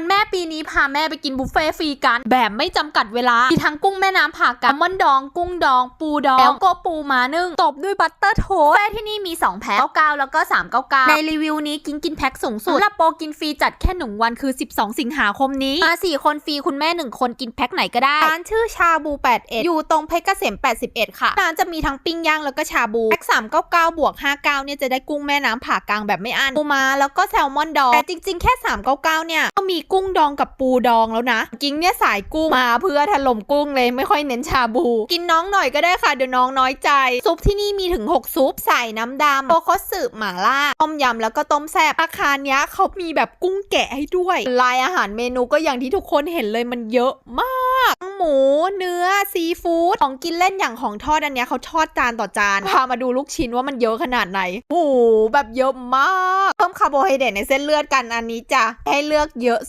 วันแม่ปีนี้พาแม่ไปกินบุฟเฟ่ต์ฟรีกัน แบบไม่จำกัดเวลา มีทั้งกุ้งแม่น้ำผ่ากาแซลมอนดอง กุ้งดอง ปูดองแล้วก็ปูมานึ่งตบด้วยบัตเตอร์โทสต์บุฟเฟ่ต์ที่นี่มี 2 แพ็ค99 แล้วก็ 399 ในรีวิวนี้กินกินแพ็คสูงสุดสำหรับโปรกินฟรีจัดแค่หนึ่งวันคือ 12 สิงหาคมนี้มา4คนฟรีคุณแม่ 1 คนกินแพ็คไหนก็ได้ร้านชื่อชาบู81อยู่ตรงเพชรเกษม81 ค่ะร้านจะมีทั้งปิ้งย่างแล้วก็ชาบูแพ็ค399บวก59เนี่ยจะได้กุ้งแม่น้ำผ่ากลางแบบไม่อั้นปูมาแล้วก็แซลมอนดองแต่จริง ๆ แค่ 399เนี่ยก็มีกุ้งดองกับปูดองแล้วนะจริงเนี่ยสายกุ้งมาเพื่อถล่มกุ้งเลยไม่ค่อยเน้นชาบู กินน้องหน่อยก็ได้ค่ะเดี๋ยวน้องน้อยใจ ซุปที่นี่มีถึง 6 ซุปใส่น้ำดำโคโคสึหม่าล่าต้มยำแล้วก็ต้มแซ่บอาคารเนี้ยเขามีแบบกุ้งแกะให้ด้วย ลายอาหารเมนูก็อย่างที่ทุกคนเห็นเลยมันเยอะมากทั้งหมูเนื้อซีฟู้ดของกินเล่นอย่างของทอดอันเนี้ยเขาทอดจานต่อจานพามาดูลูกชิ้นว่ามันเยอะขนาดไหนโอ้โหแบบเยอะมาก เพิ่มคาร์โบไฮเดรตในเส้นเลือดกันอันนี้จ้ะให้เลือกเยอะสุด